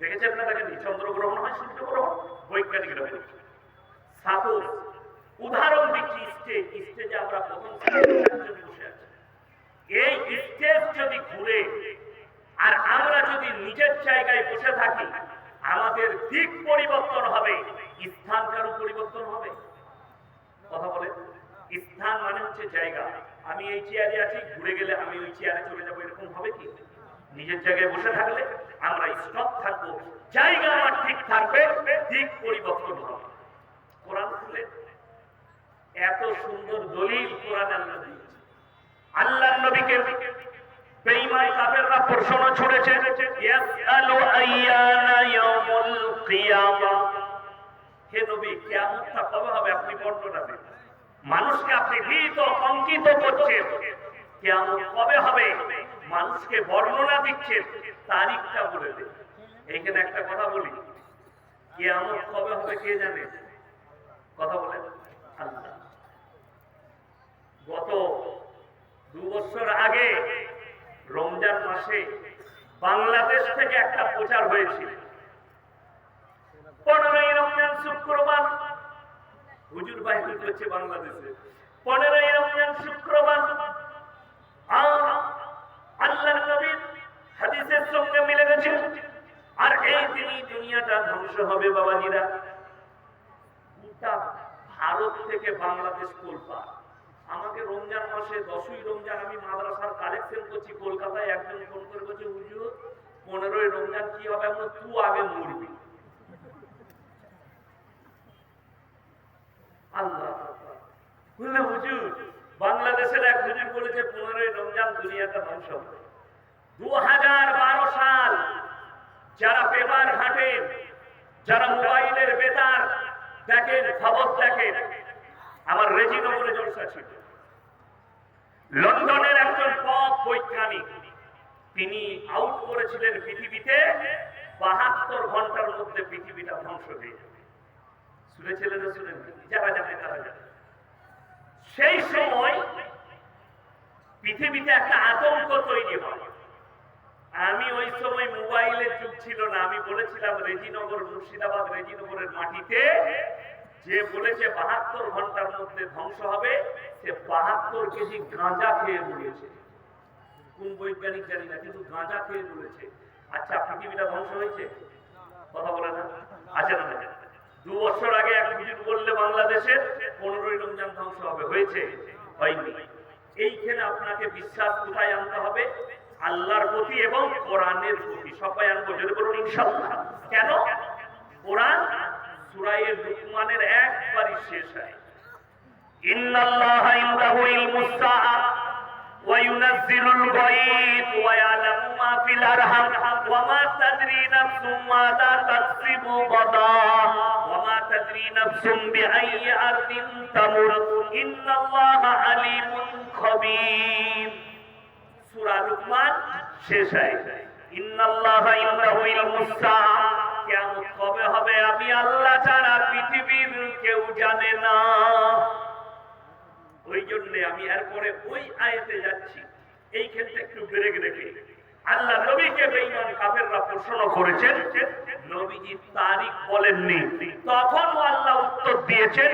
দেখেছেন না দেখেন চন্দ্রগ্রহণ হয় সূর্যগ্রহণ বৈজ্ঞানিকরা বলছে। সাপোজ, উদাহরণ দিচ্ছি স্টেজ, স্টেজে আমরা প্রথম বসে আছি। এই স্টেজ যদি ঘুরে, আর আমরা যদি নিজের জায়গায় বসে থাকি, আমাদের দিক পরিবর্তন হবে, স্থান কারও পরিবর্তন হবে? কথা বলে স্থান মানে হচ্ছে জায়গা। আমি এই চেয়ারে আছি, ঘুরে গেলে আমি ওই চেয়ারে চলে যাব, এরকম হবে কি? নিজের জায়গায় বসে থাকলে আমরা স্টপ থাকব, জায়গা আমার ঠিক থাকবে, দিক পরিবর্তন হবে। কোরআন খুলে এত সুন্দর দলিল কোরআন আল্লাহ দিয়েছে আল্লাহর নবীকে মানুষকে আপনি ভীত অঙ্কিত করছেন। কিয়ামত কবে হবে? মানুষকে বর্ণনা দিচ্ছেন তারিখটা বলে দিন এইখানে একটা কথা বলি। কিয়ামত কবে হবে কে জানে? কথা আল্লাহ। গত দু বছর আগে রমজান মাসে বাংলাদেশ থেকে একটা প্রচার হয়েছিল। পনেরোই রমজান শুক্রবার। হুজুর বাহিনী করছে বাংলাদেশে। পনেরোই রমজান শুক্রবার। আ- আল্লাহর নবীর হাদিসের সঙ্গে মিলে গেছে। আর এই দিনই দুনিয়াটা ধ্বংস হবে বাবাজিরা। ভারত থেকে বাংলাদেশ তোলপা আমাকে রমজান মাসে দশই রমজান আমি মাদ্রাসার কালেকশন করছি, কলকাতায় একজন ফোন করে বলছে, হুজুর, পনেরোই রমজান কি হবে? আমরা তু আগে মরবি। আল্লাহ হুজুর, বাংলাদেশের এক হুজুর বলেছে রমজান দুনিয়াটা ধ্বংস দু হাজার বারো সাল যারা পেপার ঘাটেন যারা মোবাইলের বেতার দেখেন, খবর দেখেন, আমার রেজিনগরে জলসা ছিল। লন্ডনের একজন পথ বৈজ্ঞানিক, তিনি আউট করেছিলেন পৃথিবীতে বাহাত্তর ঘণ্টার মধ্যে পৃথিবীটা ধ্বংস হয়ে যাবে। শুনেছিলেন শুনেন যারা জানে তারা জানে। সেই সময় পৃথিবীতে একটা আতঙ্ক তৈরি হয়। আমি ওই সময় মোবাইলের যুগ ছিল না। আমি বলেছিলাম, রেজিনগর, মুর্শিদাবাদ, রেজিনগরের মাটিতে যে বলেছে বাহাত্তর ঘণ্টার মধ্যে ধ্বংস হবে, সে বাহাত্তর কেজি গাঁজা খেয়ে বলেছে কোন বৈজ্ঞানিক জানি না, কিন্তু গাঁজা খেয়ে বলেছে আচ্ছা পৃথিবীটা ধ্বংস হয়েছে? কথা বলে না। আছে না? দু বছর আগে এক হুজুর বললে, বাংলাদেশের পনেরোই রমজান ধ্বংস হবে। হয়েছে? হয়নি। এইখানে আপনাকে বিশ্বাস কোথায় আনতে হবে? আল্লাহর প্রতি এবং কোরআনের প্রতি। সবাই আনব যদি বলুন ইনশাল্লাহ কেন? কোরআন সুরাইয়ের রুকমানের একবারই শেষ হয়। ইন্নাল্লাহ ইন্দাহু ইলমুস সাআ। وينزل الغيث ويعلم ما في الأرحام وما تدري نفس ماذا تكسب غدا وما تدري نفس بأي أرض تموت إن الله عليم خبير সূরা লুকমান শেষ হয় ইন্নাল্লাহা ইনদাহু ইলমুস সাআ কিয়ামত কবে হবে আমি আল্লাহ ছাড়া পৃথিবীর কেউ জানে না ওই জন্য আমি এরপরে ওই আয়াতে যাচ্ছি। এইখানটা একটু ব্রেক রেখে আল্লাহ নবীকে বেঈমান কাফেররা প্রশ্ন করেছেন, নবীজি তারিখ বলেননি। তখনও আল্লাহ উত্তর দিয়েছেন,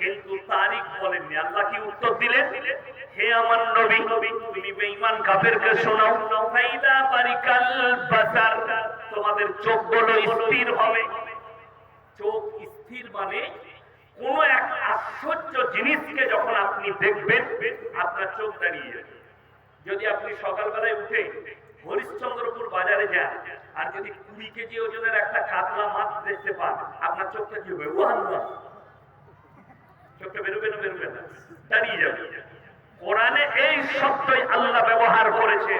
কিন্তু তারিখ বলেননি। আল্লাহ কি উত্তর দিলেন? হে আমার নবী, তুমি বেঈমান কাফেরকে শোনাও। ফাইদা বারিকাল বাসার, তোমাদের চোখগুলো স্থির হবে। চোখ স্থির মানে কোন এক আশ্চর্য জিনিসকে যখন আপনি দেখবেন, আপনার চোখ দাঁড়িয়ে যাবে। যদি আপনি সকালবেলায় উঠে হরিশ্চন্দ্রপুর বাজারে যান, আর যদি কুড়ি কেজি ওজনের একটা কাতলা মাছ দেখতে পান, আপনার চোখটা কি হবে? চোখটা বেরোবে না বেরোবে না। দাঁড়িয়ে যাবে। কোরআনে এই শব্দই আল্লাহ ব্যবহার করেছে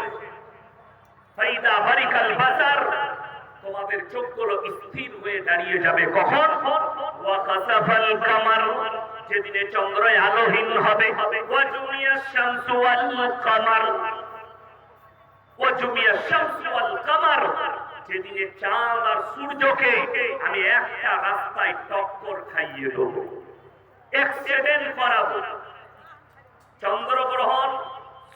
তোমাদের চোখগুলো স্থির হয়ে দাঁড়িয়ে যাবে। কখন? যেদিনে চন্দ্র আলোহীন হবে। যেদিনে চাঁদ আর সূর্যকে আমি একটা রাস্তায় টক্কর খাইয়ে দেবো। অ্যাক্সিডেন্ট করাবো। চন্দ্রগ্রহণ,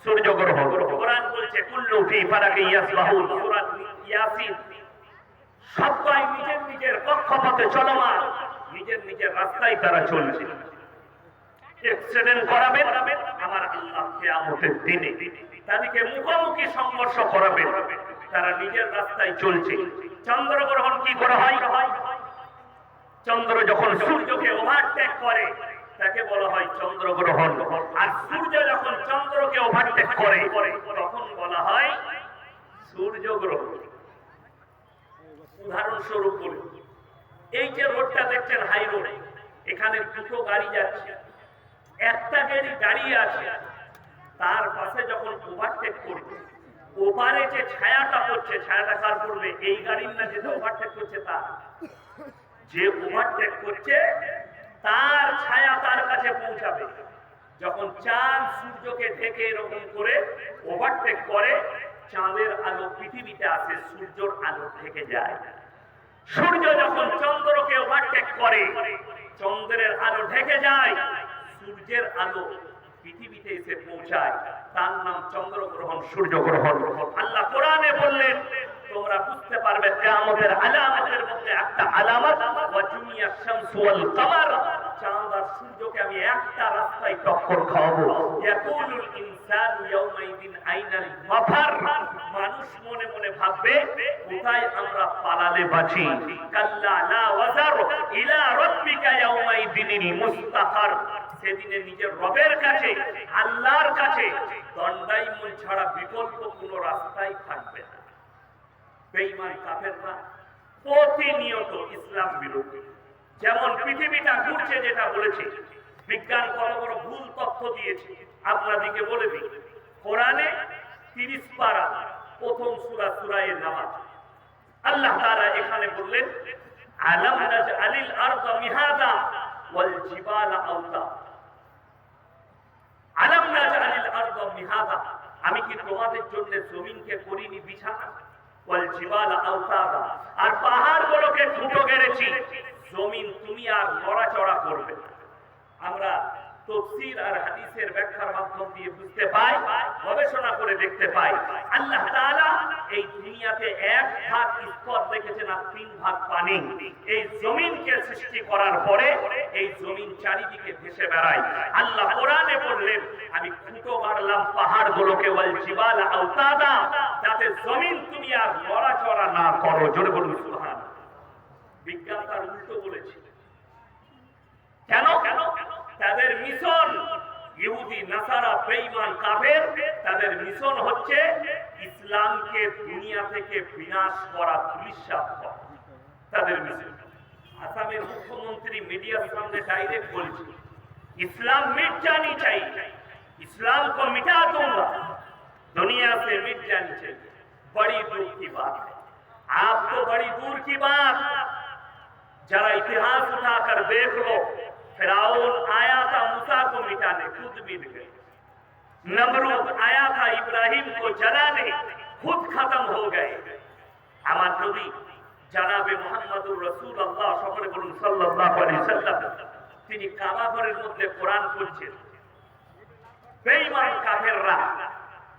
সূর্যগ্রহণ। কোরআন বলছে, কুল্লু ফি ফারাকি ইয়াসবাহুন। সূরা ইয়াসিন। সবাই নিজের নিজের কক্ষপথে চলমান। নিজের নিজের রাস্তায় তারা চলছে। চন্দ্র যখন সূর্যকে ওভারটেক করে, তাকে বলা হয় চন্দ্রগ্রহণ। আর সূর্য যখন চন্দ্রকে ওভারটেক করে, তখন বলা হয় সূর্যগ্রহণ। উদাহরণস্বরূপ বলি। এই যে রোডটা দেখছেন হাই রোড এখানে দুটো গাড়ি যাচ্ছে। একটা গাড়ি দাঁড়িয়ে আছে, তার পাশে যখন ওভারটেক করবে ওপারে যে ছায়াটা পড়ছে, ছায়াটা কার পড়বে? এই গাড়ির না যেটা ওভারটেক করছে তার। যে ওভারটেক করছে, তার ছায়া তার কাছে পৌঁছাবে। যখন চাঁদ সূর্যকে ঢেকে এরকম করে ওভারটেক করে, চাঁদের আলো পৃথিবীতে আসে, সূর্যর আলো থেকে যায়। সূর্য যখন চন্দ্রকে ওভারটেক করে, চন্দ্রের আলো ঢেকে যায়, সূর্যের আলো পৃথিবীতে এসে পৌঁছায়। তার নাম চন্দ্রগ্রহণ, সূর্যগ্রহণ। আল্লাহ কোরআনে বললেন তোমরা বুঝতে পারবে কিয়ামতের আলামতের মধ্যে একটা আলামত, ওয়া চাঁদ আর সূর্যকে আমি একটা রাস্তায় টক্কর খাওয়াবো। ইয়াকুলুল ইয়াউমাইদিন আইনাল মাফার। মানুষ মনে মনে ভাববে, কোথায় আমরা পালালে বাঁচি? কাল্লা লা ওয়াজার ইলা রাব্বিকা মুস্তাকার সেদিনে নিজের রবের কাছে, আল্লাহর কাছে দণ্ডাইমন ছাড়া বিকল্প কোনো রাস্তাই থাকবে না। বেঈমান, কাফেররা প্রতিনিয়ত ইসলাম বিরোধী। যেমন পৃথিবীটা ঘুরছে যেটা বলেছে, বিজ্ঞান কত বড় ভুল তথ্য দিয়েছে, আপনাদেরকে বলে দিই। কোরআনে তিরিশ পারা প্রথম সুরা সুরায়ের নামাজ। আল্লাহ তাআলা এখানে বললেন, আলাম নাজআলিল আরদা মিহাদা ওয়াল জিবালা আওতা আলাম নাজআলিল আরদা মিহাদা, আমি কি তোমাদের জন্য জমিনকে করিনি বিছানা? আর পাহাড়গুলোকে ফুটো গেড়েছি জমিন তুমি আর নড়াচড়া করবে আমরা আল্লাহ জমিনকে করার পরে এই জমিন চারিদিকে ভেসে বেড়ায়। আল্লাহ কোরআনে বললেন, আমি খুঁটো গাড়লাম পাহাড়গুলোকে, ওয়াল জিবাল আওতাদা, যাতে জমিন তুমি আর নড়াচড়া না করো জোরে বলুন সুবহান বিজ্ঞান তার উল্টো বলেছে কেন কেন তাদের মিশন ইহুদি নাসারা বেঈমান কাফের তাদের মিশন হচ্ছে ইসলামকে দুনিয়া থেকে বিনাশ করা ধূলিসাৎ করা তাদের মিশন আসামের মুখ্যমন্ত্রী মিডিয়ার সামনে ডাইরেক্ট বলছে इस्लाम मिट जानी चाहिए इस्लाम को मिटा दूंगा दुनिया से मिट जानी चाहिए बड़ी दूर की बात है आप तो बड़ी दूर की बात जरा इतिहास उठाकर देख लो फिराउन आया था मूसा को मिटाने खुद मिट गए नमरूद आया था इब्राहिम को जलाने खुद खत्म हो गए আমার নবী জানাবে মোহাম্মদুর রসুল আল্লাহ সকলে বলুন সাল্লাল্লাহু আলাইহি সাল্লাম তিনি কাবা ঘরের মধ্যে কোরআন পড়ছেন বেঈমান কাফেররা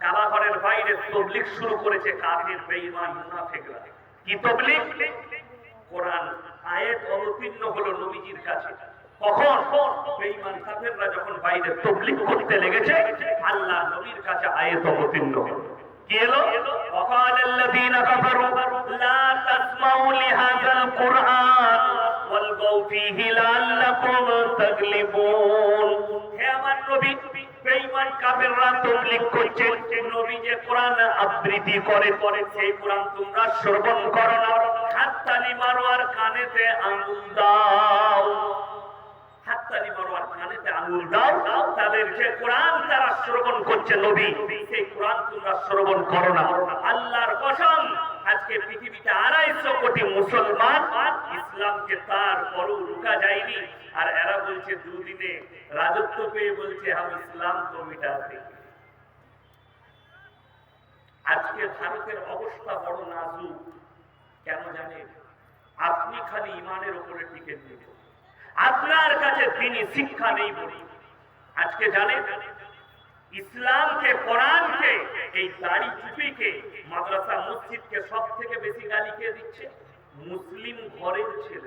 কাবা ঘরের বাইরে তবলিগ শুরু করেছে কাফের বেঈমান মুনাফিকরা কি তবলিগ কোরআন আয়াত অবতীর্ণ হলো নবীজির কাছে কখন বেঈমান কাফেররা যখন বাইরে তবলিগ করতে লেগেছে আল্লাহ নবীর কাছে আয়াত অবতীর্ণ হলো কি এলো وقال الذين كفروا لا تسمعوا لهذا القرآن والغوا فيه لعلكم تغلبون হে আমার নবী তবলিগ করছে। নবী যে কোরআন করে সেই কোরআন তোমরা শ্রবণ করো না। হাততালি মারো আর কানেতে দাও। হাততালি মারো আর কানেতে দাও। তাদের যে কোরআন তারা শ্রবণ করছে নবী, সেই কোরআন তোমরা শ্রবণ করো না। আল্লাহর কসম আজকে পৃথিবীতে আড়াইশো কোটি মুসলমান ইসলামকে তার পরও রুকা যায়নি। আর এরা বলছে, দুদিনে রাজত্ব পেয়ে বলছে, আমি ইসলাম তো মিটাতে। আজকে ভারতের অবস্থা বড় নাজুক। কেন জানেন? আপনি খালি ইমানের উপরে টিকে দিয়েছেন আপনার কাছে তিনি শিক্ষা নেই বলি। আজকে জানেন? ইসলামকে, কোরআনকে, এই দাড়ি টুপিকে মাদ্রাসা মসজিদকে সব থেকে বেশি গালি কে দিচ্ছে? মুসলিম ঘরের ছেলে।